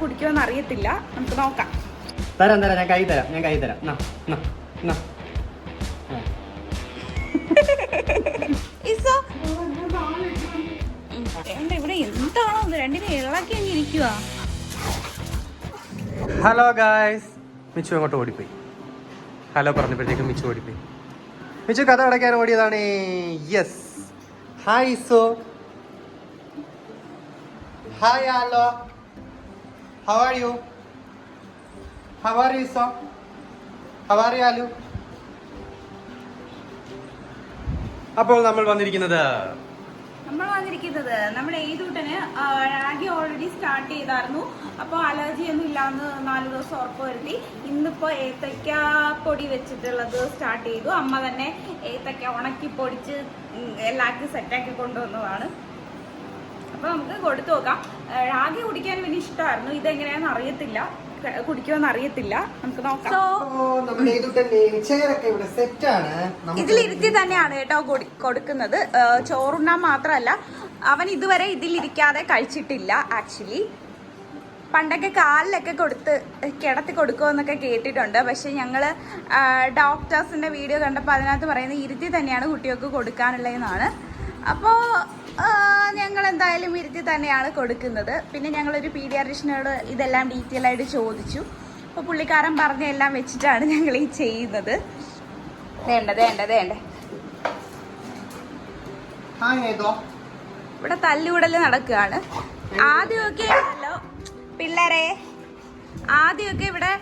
കുടിക്കുമെന്ന് അറിയത്തില്ല നമുക്ക് നോക്കാം. തരാം തരാം ഞാൻ കൈ തരാം ഞാൻ കൈ തരാം. നാ, നാ, നാ. ഇസോ. എന്താ ഇവിടെ എന്താണോ ഇത് രണ്ടിനെ ഇളക്കി അങ്ങ് ഇരിക്കുക ഹലോ ഗായ്സ് മിച്ചു അങ്ങോട്ട് ഓടിപ്പോയി. ഹലോ പറഞ്ഞപ്പോഴത്തേക്കും മിച്ചു ഓടിപ്പോയി. മിച്ചു കഥ അടയ്ക്കാൻ ഓടിയതാണ്. Yes hi so hi hello how are you how are you so how are you aloo അപ്പോൾ നമ്മൾ വന്നിരിക്കുന്നത്? നമ്മൾ വന്നിരിക്കുന്നത് നമ്മുടെ ഏതൂട്ടന് റാഗി ഓൾറെഡി സ്റ്റാർട്ട് ചെയ്തായിരുന്നു. അപ്പോൾ അലർജി ഒന്നും ഇല്ലാന്ന് നാല് ദിവസം ഉറപ്പ് വരുത്തി. ഇന്നിപ്പോൾ ഏത്തക്ക പൊടി വെച്ചിട്ടുള്ളത് സ്റ്റാർട്ട് ചെയ്തു. അമ്മ തന്നെ ഏത്തക്ക ഉണക്കി പൊടിച്ച് എല്ലാവർക്കും സെറ്റാക്കി കൊണ്ടുവന്നതാണ്. അപ്പോൾ നമുക്ക് കൊടുത്തു നോക്കാം. രാഗി കുടിക്കാൻ വലിയ ഇഷ്ടമായിരുന്നു ഇതെങ്ങനെയാണെന്ന് അറിയത്തില്ല. കുടിക്കുമെന്ന് അറിയത്തില്ല. നമുക്ക് നോക്കാം. ഇതിലിരുത്തി തന്നെയാണ് കേട്ടോ കൊടു- കൊടുക്കുന്നത്. ചോറുണ്ണാൻ മാത്രമല്ല അവൻ ഇതുവരെ ഇതിലിരിക്കാതെ കഴിച്ചിട്ടില്ല ആക്ച്വലി പണ്ടൊക്കെ കാലിലൊക്കെ കൊടുത്ത് കിടത്തി കൊടുക്കുമെന്നൊക്കെ കേട്ടിട്ടുണ്ട്. പക്ഷെ ഞങ്ങൾ ഡോക്ടേഴ്സിന്റെ വീഡിയോ കണ്ടപ്പോൾ അതിനകത്ത് പറയുന്നത് ഇരുത്തി തന്നെയാണ് കുട്ടികൾക്ക് കൊടുക്കാനുള്ളതെന്നാണ്. അപ്പോൾ ഞങ്ങൾ എന്തായാലും ഇരുത്തി തന്നെയാണ് കൊടുക്കുന്നത്. പിന്നെ ഞങ്ങളൊരു പീഡിയാട്രിഷനോട് ഇതെല്ലാം ഡീറ്റെയിൽ ആയിട്ട് ചോദിച്ചു. അപ്പോൾ പുള്ളിക്കാരൻ പറഞ്ഞ എല്ലാം വെച്ചിട്ടാണ് ഞങ്ങൾ ഈ ചെയ്യുന്നത്. വേണ്ട വേണ്ട വേണ്ട. ഇവിടെ തല്ലുകൂടൽ നടക്കുകയാണ്. ആദ്യമൊക്കെ ആണല്ലോ പിള്ളേരെ. ആദ്യമൊക്കെ ഇവിടെ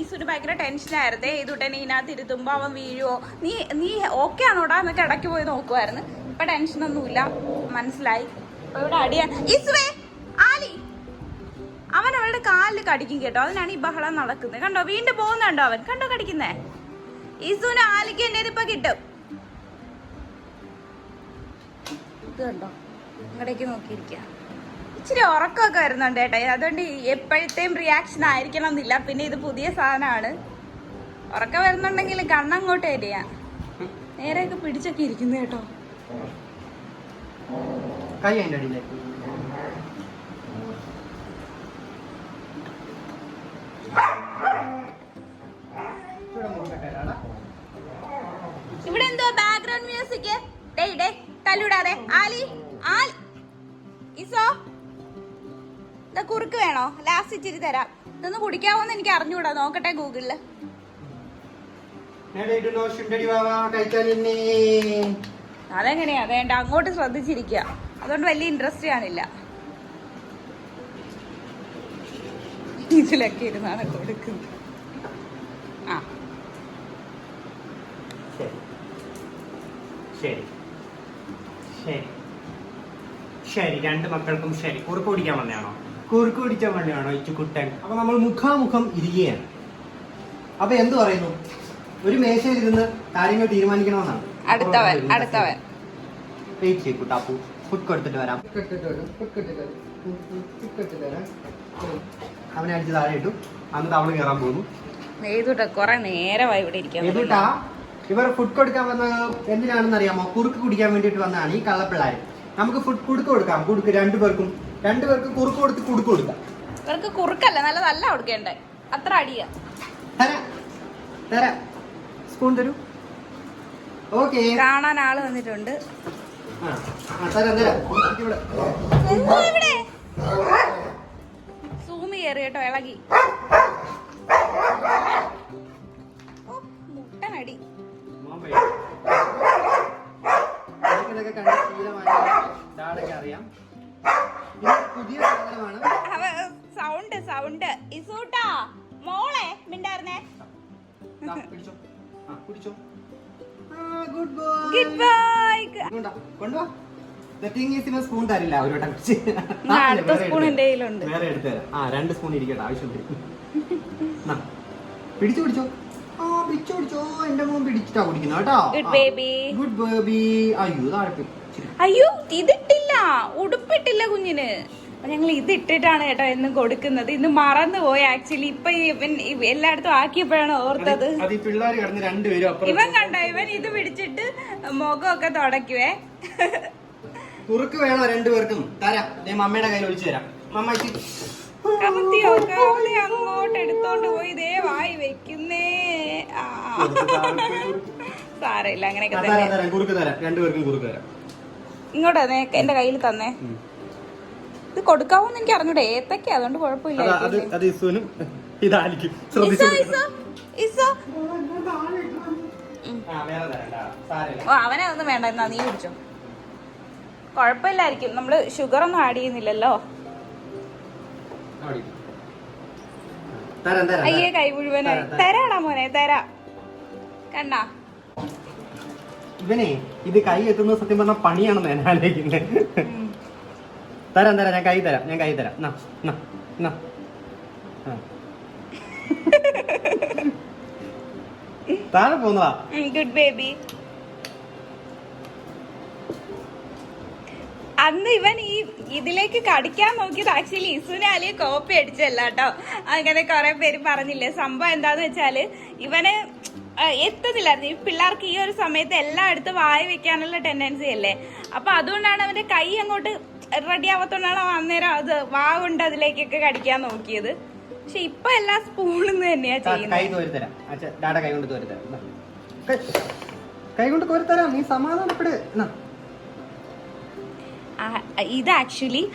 ഈസുന് ഭയങ്കര ടെൻഷനായിരുന്നേ ഇതുടനെ ഇതിനകത്ത് ഇരുത്തുമ്പോൾ അവൻ വീഴുവോ? നീ നീ ഓക്കെ ആണോടാ? എന്നൊക്കെ ഇടയ്ക്ക് പോയി നോക്കുമായിരുന്നു ഇപ്പൊ ടെൻഷനൊന്നുമില്ല മനസ്സിലായി? ഇവിടെ അടിയാ ആലി. അവൻ അവളുടെ കാലിൽ കടിക്കും കേട്ടോ. അതിനാണ് ഈ ബഹളം നടക്കുന്നത്. കണ്ടോ? വീണ്ടും പോകുന്നുണ്ടോ അവൻ? കണ്ടോ കടിക്കുന്നേ? ഇസുവിന് ആലിക്ക് എന്നെ ഇപ്പൊ കിട്ടും. കണ്ടോ? ഇച്ചിരി ഉറക്കമൊക്കെ വരുന്നുണ്ട് കേട്ടോ. അതുകൊണ്ട് എപ്പോഴത്തെയും റിയാക്ഷൻ ആയിരിക്കണം എന്നില്ല. പിന്നെ ഇത് പുതിയ സാധനമാണ്. ഉറക്കം വരുന്നുണ്ടെങ്കിൽ കണ്ണങ്ങോട്ട് വരിക നേരെയൊക്കെ പിടിച്ചൊക്കെ ഇരിക്കുന്നു കേട്ടോ. കൈ അതിന്റെ അടിയിലേക്ക് ഇവിടെ എന്തോ ബാക്ക്ഗ്രൗണ്ട് മ്യൂസിക് ഡേ ആലി ആലി ഇസോ ഇതാ കുറുക്ക് വേണോ? ലാസ്റ്റ് ഇച്ചിരി തരാം. ഇതൊന്ന് കുടിക്കാവോന്ന് എനിക്ക് അറിഞ്ഞുകൂടാ. നോക്കട്ടെ ഗൂഗിളിൽ. അതെങ്ങനെയാ? വേണ്ട അങ്ങോട്ട് ശ്രദ്ധിച്ചിരിക്കുക. അതുകൊണ്ട് വലിയ ഇൻട്രസ്റ്റ് കാണില്ല. ഇതിലൊക്കെ ഇരുന്നാണ് കൊടുക്കുന്നത്. ആ. ശരി. ശരി. ശരി. ശരി രണ്ട് മക്കൾക്കും ശരി. കുറുക്ക് കുടിക്കാൻ വന്നതാണോ? കുറുക്ക് കുടിക്കാൻ വേണ്ടിയാണോ ഇച്ചു കുട്ടൻ? അപ്പൊ നമ്മൾ മുഖാമുഖം ഇരിക്കുകയാണ്. അപ്പൊ എന്ത് പറയുന്നു? ഒരു മേശയിൽ ഇരുന്ന് കാര്യങ്ങൾ തീരുമാനിക്കണമെന്നാണ്. അടുത്തവൻ അടുത്തവൻ. വെയിറ്റ് ചെയ്യും കുട്ടാപ്പു ഫുഡ് കൊടുത്തിട്ട് വരാം. അവനെ അടിച്ച് താഴെ ഇട്ടു. എന്നിട്ട് അവൾ കയറാൻ പോകുന്നു. ഏതുട്ടാ കൊറേ നേരമായി ഇവിടെ ഇരിക്കാൻ എന്നിട്ടാ ഇവർ ഫുഡ് കൊടുക്കാൻ വന്നത് എന്തിനാണെന്ന് അറിയാമോ? കുറുക്ക് കുടിക്കാൻ വേണ്ടിട്ട് വന്നതാണ് ഈ കള്ളപ്പിള്ളാര്. നമുക്ക് ഫുഡ് കുടുക്ക്. കൊടുക്കാം കുടുക്ക് രണ്ടുപേർക്കും രണ്ടുപേർക്ക് കുറുക്ക് കൊടുത്ത് കുടുക്ക് കൊടുക്കാം. ഇവർക്ക് കുറുക്കല്ല നല്ല നല്ല കൊടുക്കണ്ടേ. അത്ര അടിയാ. തരാം. തരാം. സ്പൂൺ തരൂ. ഓക്കെ കാണാൻ ആൾ വന്നിട്ടുണ്ട്. സൂമി കയറി കേട്ടോ ഇളകി. മുട്ടനടി. അറിയാം സൗണ്ട് സൗണ്ട്. ഇസൂട്ടാ മോളെ മിണ്ടായിരുന്നേ? കുടിച്ചോ ആ പിടിച്ചോ. ഗുഡ് ബോയ് ഗുഡ് ബൈ കൊണ്ടുവാ സ്പൂൺ തരില്ല ഒരു വട്ടം അടുത്ത സ്പൂൺ എടുത്ത് എന്റെ കയ്യിലുണ്ട്. വേറെ എടുത്തു തരാം. ആ രണ്ട് സ്പൂൺ ഇരിക്കട്ടെ പിടിച്ചു പിടിച്ചോ. ആ പിടിച്ചോ പിടിച്ചോ. എന്റെ മോൻ പിടിച്ചിട്ടാ കുടിക്കുന്നത് കേട്ടോ. ഗുഡ് ബേബി ഗുഡ് ബേബി അയ്യോ താഴെ അയ്യോ ഇതിട്ടില്ല. ഉടുപ്പിട്ടില്ല കുഞ്ഞിന്. ഞങ്ങൾ ഇത് ഇട്ടിട്ടാണ് കേട്ടോ ഇന്ന് കൊടുക്കുന്നത്. ഇന്ന് മറന്നു പോയി ആക്ച്വലി ഇപ്പൊ ഇവൻ ഇവ- എല്ലായിടത്തും ആക്കിയപ്പോഴാണ് ഓർത്തത്. ഇവൻ കണ്ട ഇവൻ ഇത് പിടിച്ചിട്ട് മുഖമൊക്കെ തുടയ്ക്കുവേ. കുറുക്ക് വേണോ രണ്ടുപേർക്കും? തരാം. ഞാൻ മമ്മയുടെ കയ്യിൽ ഒഴിച്ചു തരാം. മമ്മ ഇച്ചിരി. അവൻ അങ്ങോട്ട് എടുത്തോണ്ട് പോയി ഇതേ വായി വെക്കുന്നേ. സാരമില്ല അങ്ങനെയൊക്കെ തന്നെ. കുറുക്ക് തരാം. രണ്ടുപേർക്കും കുറുക്ക് തരാം. ഇങ്ങോട്ട് തന്നെ എന്റെ കയ്യിൽ തന്നെ. ഇത് കൊടുക്കാവോന്ന് എനിക്ക് അറിഞ്ഞൂടെ ഏത്തക്ക അതുകൊണ്ട് കുഴപ്പമില്ല ഇസോ അത് ഇസുവിനും ഇസോ ശ്രദ്ധിച്ചു ഓ അവനെ ഒന്നും വേണ്ട എന്നാ നീ കുടിച്ചോ. കുഴപ്പമില്ലായിരിക്കും. നമ്മൾ ഷുഗർ ഒന്നും ആഡ് ചെയ്യുന്നില്ലല്ലോ. അയ്യേ കൈ മുഴുവനായി. തരാം, തരാം. തരാടാ മോനെ തരാ. കണ്ണാ. ഇവനെ ഇത് കൈ എത്തുന്ന സത്യം പറഞ്ഞ പണിയാണെന്ന് ഞാൻ ആലോചിക്കുന്നത് തരാം തരാം ഞാൻ കൈ തരാം ഞാൻ കൈ തരാം. നാ, നാ, നാ. ആ. താഴെ പോന്നതാ ഗുഡ് ബേബി അന്ന് ഇവൻ ഈ ഇതിലേക്ക് കടിക്കാൻ നോക്കിയത് ആക്ച്വലി ഇസുനെ അലിയെ കോപ്പി അടിച്ചല്ല കേട്ടോ. അങ്ങനെ കുറെ പേര് പറഞ്ഞില്ലേ. സംഭവം എന്താന്ന് വെച്ചാൽ ഇവന് എത്തുന്നില്ലായിരുന്നു ഈ പിള്ളേർക്ക് ഈ ഒരു സമയത്ത് എല്ലായിടത്തും വായി വെക്കാനുള്ള ടെൻഡൻസി അല്ലേ? അപ്പൊ അതുകൊണ്ടാണ് അവന്റെ കൈ അങ്ങോട്ട് റെഡി ആവത്തോണ്ടാണ് അന്നേരം അത് വാ കൊണ്ട് അതിലേക്കൊക്കെ കടിക്കാൻ നോക്കിയത്. പക്ഷെ ഇപ്പൊ എല്ലാ സ്പൂണിൽ തന്നെയാ കൈ ചെയ്യുന്നത് അച്ഛാ ഡാഡ കൈ കൊണ്ട് കൈ- കൈ കൊണ്ട് കോരി തരാം നീ സമാധാനപ്പെട്. ആ, ഇത് ആക്ച്വലി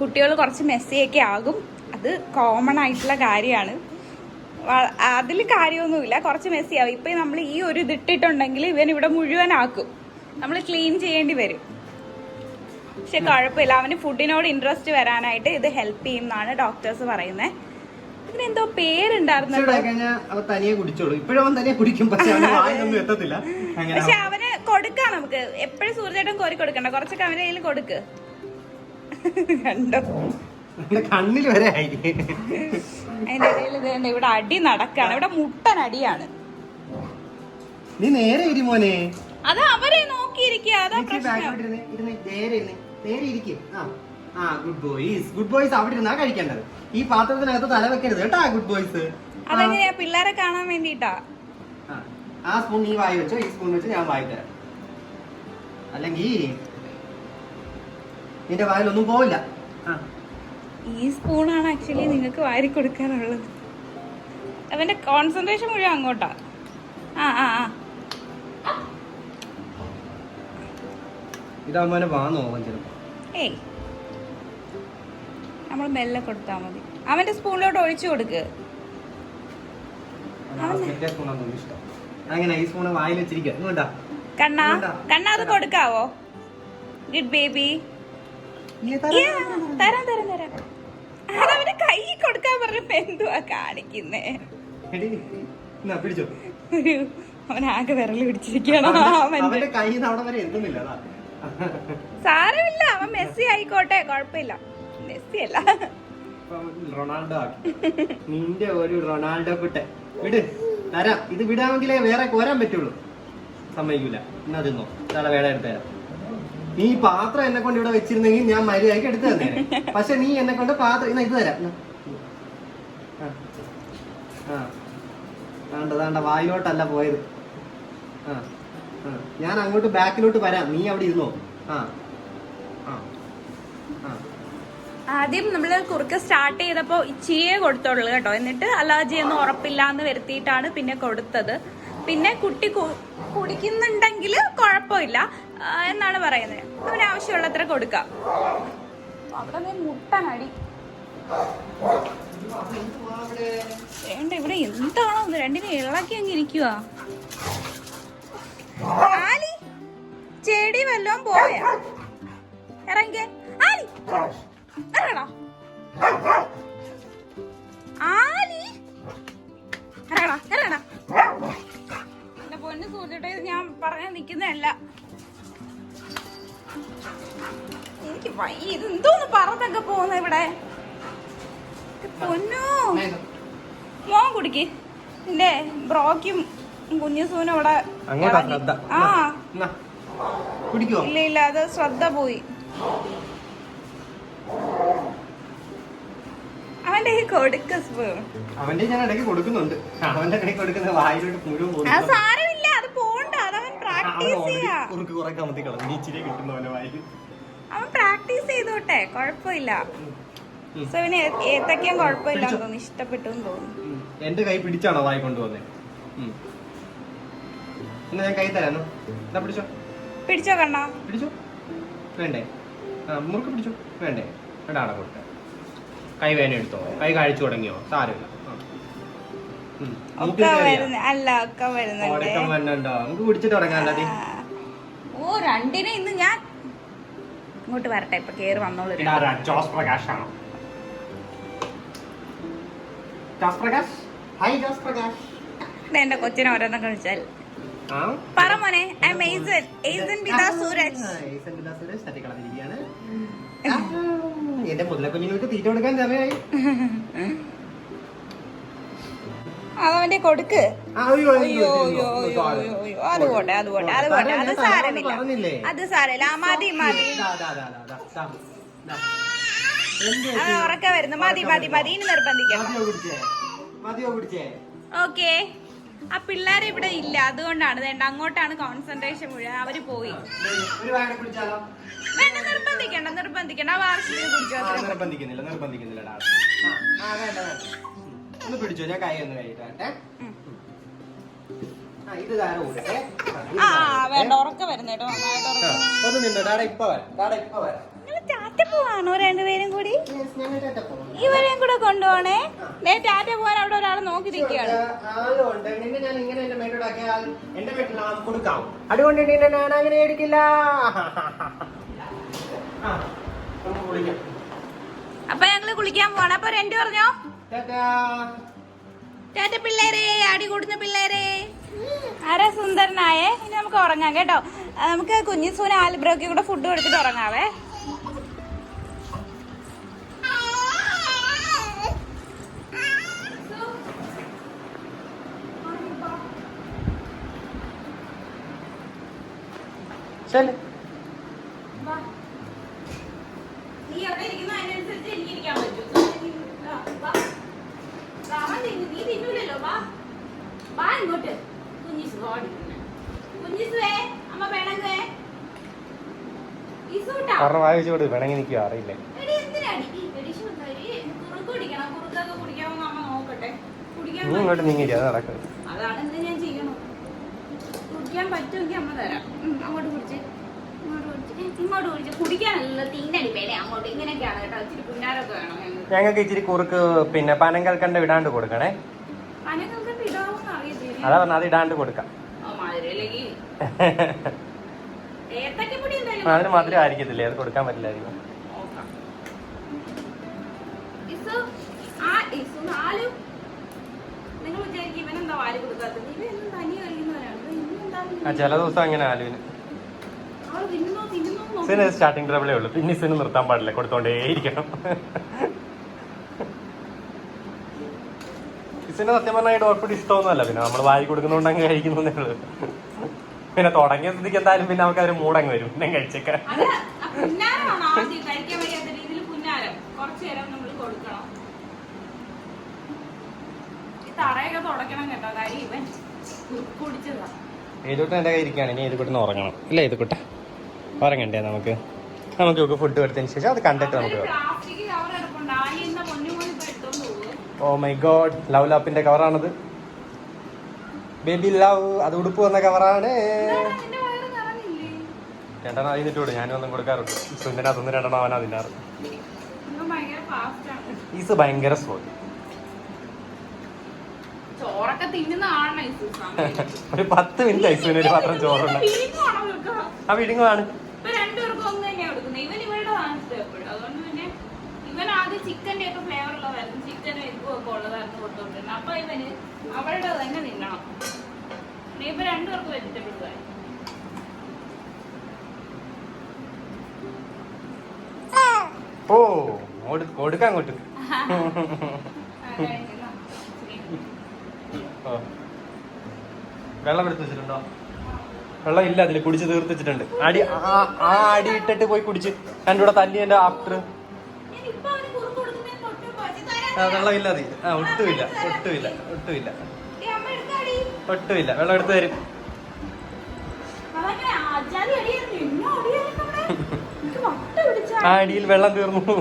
കുട്ടികൾ കുറച്ച് മെസ്സിയൊക്കെ ആകും. അത് കോമൺ ആയിട്ടുള്ള കാര്യമാണ്. അതിൽ കാര്യമൊന്നുമില്ല. കുറച്ച് മെസ്സി ആവും. ഇപ്പൊ നമ്മൾ ഈ ഒരു ഇതിട്ടിട്ടുണ്ടെങ്കിൽ ഇവൻ ഇവിടെ മുഴുവനാക്കും. നമ്മൾ ക്ലീൻ ചെയ്യേണ്ടി വരും. പക്ഷെ കുഴപ്പമില്ല. അവന് ഫുഡിനോട് ഇൻട്രസ്റ്റ് വരാനായിട്ട് ഇത് ഹെൽപ്പ് ചെയ്യുന്നതാണ് ഡോക്ടേഴ്സ് പറയുന്നത്. ഇതിനെന്തോ പേരുണ്ടായിരുന്നു തനിയെ കുടിച്ചോളൂ. ഇപ്പോഴും തനിയെ കുടിക്കും പക്ഷെ അവന് വായൊന്നും എത്തത്തില്ല. അങ്ങനെ പക്ഷെ അവന് കൊടുക്കാം നമുക്ക്. എപ്പോഴും സൂര്യചേട്ടൻ കോരി കൊടുക്കണ്ട. കുറച്ചൊക്കെ അവന്റെ കയ്യിൽ കൊടുക്ക്. കണ്ടോ? കണ്ണിൽ വരെ അതിന്റെ ഇടയിൽ ഇതേണ്ട ഇവിടെ അടി നടക്കാണ്. ഇവിടെ മുട്ടൻ അടിയാണ്. നീ നേരെ ഇരി മോനെ. അത് അവരെ നോക്കിയിരിക്കുക. അതാ പ്രശ്നം. നേരെ ഇരിക്കും. ആ. ആ ഗുഡ് ബോയ്സ് ഗുഡ് ബോയ്സ് അവിടെ ഇരുന്നാ കഴിക്കേണ്ടത്. ഈ പാത്രത്തിനകത്ത് തല വെക്കരുത് കേട്ടാ ഗുഡ് ബോയ്സ് അതെങ്ങനെയാ? പിള്ളേരെ കാണാൻ വേണ്ടിട്ടാ ആ സ്പൂൺ നീ വായി വെച്ചോ ഈ സ്പൂൺ വെച്ച് ഞാൻ വായി തരാം. അല്ലെങ്കിൽ നിന്റെ വായിലൊന്നും പോവില്ല. ഈ സ്പൂണാണ് ആക്ച്വലി നിങ്ങൾക്ക് വാരി കൊടുക്കാനുള്ളത്. അവന്റെ കോൺസെൻട്രേഷൻ മുഴുവൻ അങ്ങോട്ടാ. ആ ആ ആ. ഇതാകുമ്പോൾ വാ നോക്കാൻ ചിലപ്പോ. ഏയ്. നമ്മൾ മെല്ലെ കൊടുത്താൽ മതി. അവന്റെ സ്പൂണിലോട്ട് ഒഴിച്ചു കൊടുക്ക്. കണ്ണാ. കണ്ണാ അത് കൊടുക്കാവോ? ഗുഡ് ബേബി തരാം. തരാം തരാം അതവന്റെ കൈ കൊടുക്കാൻ പറഞ്ഞപ്പോ എന്തുവാ കാണിക്കുന്നേ? ഒരു അവൻ ആകെ വിരൽ പിടിച്ചിരിക്കണം സാരമില്ല അവൻ മെസ്സി ആയിക്കോട്ടെ കുഴപ്പമില്ല. മെസ്സി അല്ല റൊണാൾഡോ നിന്റെ ഒരു റൊണാൾഡോ കുട്ടെ. വിട്. തരാം. ഇത് വിടാമെങ്കിലേ വേറെ കോരാൻ പറ്റുള്ളൂ. സമ്മതിക്കൂല. എന്നാ തിന്നോ. തല വേട എടുത്ത് തരാം. നീ പാത്രം എന്നെ കൊണ്ട് ഇവിടെ വെച്ചിരുന്നെങ്കിൽ ഞാൻ മര്യാദയ്ക്ക് എടുത്തു തന്നെ പക്ഷെ നീ എന്നെ കൊണ്ട് പാത്രം ഇന്ന് ഇത് തരാം. ആ. താണ്ട താണ്ട വായിലോട്ടല്ല പോയത്. ആ. ഞാൻ അങ്ങോട്ട് ബാക്കിലോട്ട് വരാം. നീ അവിടെ ഇരുന്നോ. ആ ആ ആദ്യം നമ്മൾ കുറുക്ക് സ്റ്റാർട്ട് ചെയ്തപ്പോൾ ഇച്ചിയെ കൊടുത്തുള്ളൂ കേട്ടോ. എന്നിട്ട് അലർജി ഒന്നും ഉറപ്പില്ല എന്ന് വരുത്തിയിട്ടാണ് പിന്നെ കൊടുത്തത്. പിന്നെ കുട്ടി കുടിക്കുന്നുണ്ടെങ്കിൽ കുഴപ്പമില്ല. എന്നാണ് പറയുന്നത്. അവന് ആവശ്യമുള്ളത്ര കൊടുക്കാം. അവിടെ വേണ്ട ഇവിടെ എന്താണോ രണ്ടിനെ ഇളക്കി അങ്ങ് ഇരിക്കുക ചെടി വല്ലോം പോയാ? ഇറങ്ങിയ ആലി. ഇറങ്ങടാ. ആലി. ഇറങ്ങടാ ഇറങ്ങടാ. എന്റെ പൊന്ന് ഇത് ഞാൻ പറയാൻ നിക്കുന്നതല്ല. എനിക്ക് വയ്യ. ഇത് എന്തോന്ന് പറത്തൊക്കെ പോകുന്ന ഇവിടെ? പൊന്നു. മോൻ കുടിക്ക്. നിന്റെ ബ്രോക്കും കുഞ്ഞുസൂനും ഇവിടെ ആ. ഇല്ല ഇല്ല. അത് ശ്രദ്ധ പോയി. അവന്റെ കയ്യിൽ കൊടുക്ക സ്പൂൺ അവന്റെ ഞാൻ ഇടയ്ക്ക് കൊടുക്കുന്നുണ്ട്. അവന്റെ ഇടയ്ക്ക് കൊടുക്കുന്ന വായിലോട്ട് മുഴുവൻ അത്. സാരമില്ല അത് പോണ്ട അതവൻ അവൻ പ്രാക്ടീസ് ചെയ്യാ. കുറുക്ക് കുറെ കമത്തി കളഞ്ഞു. ഇച്ചിരി കിട്ടുന്നു അവന്റെ വായിൽ. അവൻ പ്രാക്ടീസ് ചെയ്തോട്ടെ കുഴപ്പമില്ല. ഏത്തക്കയും. തോന്നുന്നു ഇഷ്ടപ്പെട്ടു തോന്നുന്നു. എന്റെ കൈ പിടിച്ചാണോ വായി കൊണ്ടുവന്നേ. എന്നാ ഞാൻ കൈ എന്നാ. പിടിച്ചോ? പിടിച്ചോ കണ്ണ. പിടിച്ചോ? വേണ്ടേ. മുറുക്ക് പിടിച്ചോ? വേണ്ടേ. ആടെ കൊടുക്ക കൈ വേന എടുത്തോ കൈ കഴിച്ചു തുടങ്ങിയോ സാരമില്ല നമുക്ക് പിടിച്ചിട്ട് ഓ രണ്ടിനെ ഇന്ന് ഞാൻ ഇങ്ങോട്ട് വരട്ടെ ഇപ്പൊ കേറി വന്നോളൂ ഇതാരാ? ജോസ് പ്രകാശ് ആണോ? ജോസ് പ്രകാശ്? ഹായ് ജോസ് പ്രകാശ്. ഇത് എന്റെ കൊച്ചിനെ ഓരോന്നും കഴിച്ചാൽ ആ? പറ മോനെ ഐ എം ഏസൻ ഏസൻ പിതാ സൂരജ് ഏസൻ പിതാ സൂരജ് തട്ടിക്കളഞ്ഞിരിക്കുകയാണ് ആ, എന്റെ മുതല കുഞ്ഞുങ്ങൾക്ക് തീറ്റ കൊടുക്കാൻ സമയമായി. അതവന്റെ കൊടുക്ക്. അത് പോട്ടെ അത് പോട്ടെ അത് പോട്ടെ. അത് ഞാൻ സാരമില്ല? അത് സാരമില്ല. ആ മതി മതി. അത്? ഉറക്ക വരുന്നു. മതി മതി മതി. ഇനി നിർബന്ധിക്കണം. ഓക്കെ. ആ പിള്ളേരെ ഇവിടെ ഇല്ല. അതുകൊണ്ടാണ്. വേണ്ട അങ്ങോട്ടാണ് കോൺസെൻട്രേഷൻ മുഴുവൻ. അവർ പോയി. വേണ്ട നിർബന്ധിക്കണ്ട നിർബന്ധിക്കണ്ട. ആ വാർഷിക നിർബന്ധിക്കുന്നില്ല വരുന്നേട്ടോ ഒന്ന് പിടിച്ചോ ഞാൻ കൈ ഒന്ന് കഴിയിട്ടെ ആ വേണ്ട ഉറക്ക വരുന്നു കേട്ടോ നന്നായിട്ട് ആ, ഉറക്കം ഒന്ന് നിന്ന്. ഡാഡ ഇപ്പൊ വരാം. ഡാഡ ഇപ്പൊ വരാം. ടാറ്റ പോവാണോ രണ്ടുപേരും കൂടി. ഇവരെയും കൂടെ കൊണ്ടുപോണേ. ദേ ടാറ്റ പോവാൻ അവിടെ ഒരാൾ നോക്കി നിൽക്കുകയാണ്. അതുകൊണ്ട് ഞാൻ അങ്ങനെ എടുക്കില്ല. അപ്പൊ ഞങ്ങൾ കുളിക്കാൻ പോവാണ്. അപ്പൊ രണ്ടു പറഞ്ഞോ? ടാറ്റാ. പിള്ളേരെ അടി കൂടുന്ന പിള്ളേരെ. ആരാ സുന്ദരനായേ? ഇനി നമുക്ക് ഉറങ്ങാം കേട്ടോ. നമുക്ക് കുഞ്ഞിസൂന് ആൽബ്രോയ്ക്കും കൂടെ ഫുഡ് കൊടുത്തിട്ട് ഉറങ്ങാവേ. കുടിക്കണം കുറുക്കൊക്കെ കുടിക്കാമെന്ന് അമ്മ നോക്കട്ടെ. കുടിക്കാൻ നീ ഇങ്ങോട്ട് നീങ്ങിരി അത് നടക്കുന്നത് അതാണ് എന്ത് ഞാൻ ചെയ്യണം കുടിക്കാൻ പറ്റുമെങ്കിൽ അമ്മ തരാം. അങ്ങോട്ട് കുടിച്ച്. ഇങ്ങോട്ട് കുടിച്ച്. ഇങ്ങോട്ട് കുടിച്ച്. കുടിക്കാനല്ല തീനടിപ്പേനെ അങ്ങോട്ട് ഇങ്ങനെയൊക്കെയാണ് കേട്ടോ. ഇച്ചിരി പുന്നാരൊക്കെ വേണം ഞങ്ങൾക്ക്. ഇച്ചിരി കുറുക്ക് പിന്നെ പനം കൽക്കണ്ട ഇടാണ്ട് കൊടുക്കണേ. പനക്കൊക്കെ ഇടാമെന്ന് അറിയത്തില്ല. അതാ പറഞ്ഞ അത് ഇടാണ്ട് കൊടുക്കാം. അതിന് മധുരം ആയിരിക്കത്തില്ലേ? അത് കൊടുക്കാൻ പറ്റില്ലായിരിക്കും. നിങ്ങൾ വിചാരിക്കും ഇവനെന്താ വാൽ കൊടുക്കാത്തത്? ഇവൻ എന്നും തനി കഴിക്കുന്നവരാണ് ഇത് ഇന്നെന്താ ആ ചില ദിവസം അങ്ങനെ ആലുവിന് സിന് സ്റ്റാർട്ടിങ് ട്രബിളേ ഉള്ളൂ. പിന്നെ സിന് നിർത്താൻ പാടില്ല. കൊടുത്തോണ്ടേയിരിക്കണം ഇസിന് സത്യം പറഞ്ഞാൽ ഈ ഫുഡ് ഇഷ്ടമൊന്നുമല്ല. പിന്നെ നമ്മൾ വായി കൊടുക്കുന്നതുകൊണ്ട് അങ്ങ് കഴിക്കുന്നതേ ഉള്ളൂ. പിന്നെ തുടങ്ങിയ സ്ഥിതിക്ക് എന്തായാലും പിന്നെ നമുക്ക് അതൊരു മൂടങ്ങ് വരും. പിന്നെ കഴിച്ചേക്കാൻ. തറയൊക്കെ തുടക്കണം കേട്ടോ. കാര്യം ഇവൻ കുറുക്ക് കുടിച്ചതാ. ഏതുകൂട്ടം എന്റെ കയ്യിൽ ഇരിക്കുകയാണ്. ഇനി ഏതുകൂട്ടം ഉറങ്ങണം. ഇല്ല ഏതുകൂട്ട ഉറങ്ങണ്ടേ നമുക്ക്? നമുക്ക് ഒക്കെ ഫുഡ് കൊടുത്തതിന് ശേഷം അത് കണ്ടിട്ട് നമുക്ക് ഓ മൈ ഗോഡ് ലവ് ലാപ്പിന്റെ കവറാണത് ബേബി ലവ് അത് ഉടുപ്പ് വന്ന കവറാണ് രണ്ടെണ്ണം അതിന് ഇട്ടോട് ഞാനും ഒന്നും കൊടുക്കാറുണ്ട് അതൊന്നും രണ്ടെണ്ണം അവനാ തിന്നാറ് ഈസ് ഭയങ്കര സ്ലോ ചോറൊക്കെ ഒരു പത്ത് മിനിറ്റ് ഐസുവിന് ഒരു പാത്രം ചോറുണ്ട്? ആ വീടിങ്ങാണ് ഒക്കെ ഫ്ലേവർ ഉള്ളതായിരുന്നു. ചിക്കനും എഗ്ഗും ഒക്കെ ഉള്ളതായിരുന്നു കൊടുത്തോണ്ടിരുന്നത് അപ്പൊ ഇവന് അവരുടെ തന്നെ തിന്നണം. പിന്നെ ഇപ്പൊ രണ്ടുപേർക്കും വെജിറ്റബിൾസ് ആയി. ഓ കൊടുക്കാൻ കൊടുക്കാം അങ്ങോട്ട് ആ, കഴിഞ്ഞില്ല. ഓ വെള്ളം എടുത്ത് വെച്ചിട്ടുണ്ടോ? വെള്ളം ഇല്ല അതിൽ കുടിച്ച് തീർത്ത് വെച്ചിട്ടുണ്ട് അടി ആ- അടി ഇട്ടിട്ട് പോയി കുടിച്ച്. എന്റെ കൂടെ തല്ലി എന്റെ ആഫ്റ്റർ വെള്ളമില്ല തരാൻ ആ ഒട്ടുമില്ല ഒട്ടുമില്ല ഒട്ടുമില്ല. ഒട്ടുമില്ല. വെള്ളം എടുത്ത് തരും. ആ അടിയിൽ വെള്ളം തീർന്നു.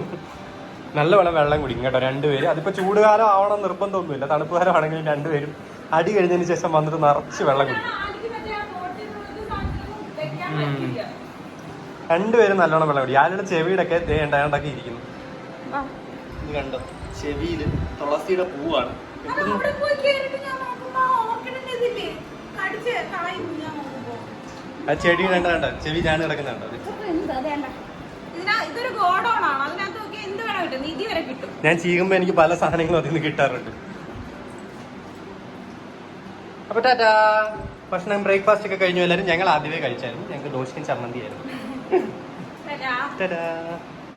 നല്ല വെള്ളം വെള്ളം കുടിക്കും കേട്ടോ രണ്ടുപേര്. അതിപ്പോ ചൂടുകാലം ആവണം നിർബന്ധമൊന്നുമില്ല. തണുപ്പുകാലം ആണെങ്കിലും രണ്ടുപേരും. അടി കഴിഞ്ഞതിന് ശേഷം വന്നിട്ട് നിറച്ച് വെള്ളം കുടിക്കും. രണ്ടുപേരും നല്ലോണം വെള്ളം കുടിക്കും. ആരുടെ ചെവിയുടെ ദേ ഉണ്ടാകൊണ്ടൊക്കെ ഇരിക്കുന്നു. ഇത് കണ്ടോ? ചെവിയിൽ തുളസിയുടെ പൂവാണ്. ആ ചെടി കണ്ട കണ്ട? ചെവി ഞാൻ കിടക്കുന്നുണ്ടോ? ഞാൻ ചീകുമ്പോ എനിക്ക് പല സാധനങ്ങളും അതിൽ നിന്ന് കിട്ടാറുണ്ട്. അപ്പൊ ടാറ്റാ. ഭക്ഷണം ബ്രേക്ക്ഫാസ്റ്റ് ഒക്കെ കഴിഞ്ഞു എല്ലാവരും ഞങ്ങൾ ആദ്യമേ കഴിച്ചായിരുന്നു. ഞങ്ങൾക്ക് ദോശയും ചമ്മന്തിയായിരുന്നു. ടാറ്റാ.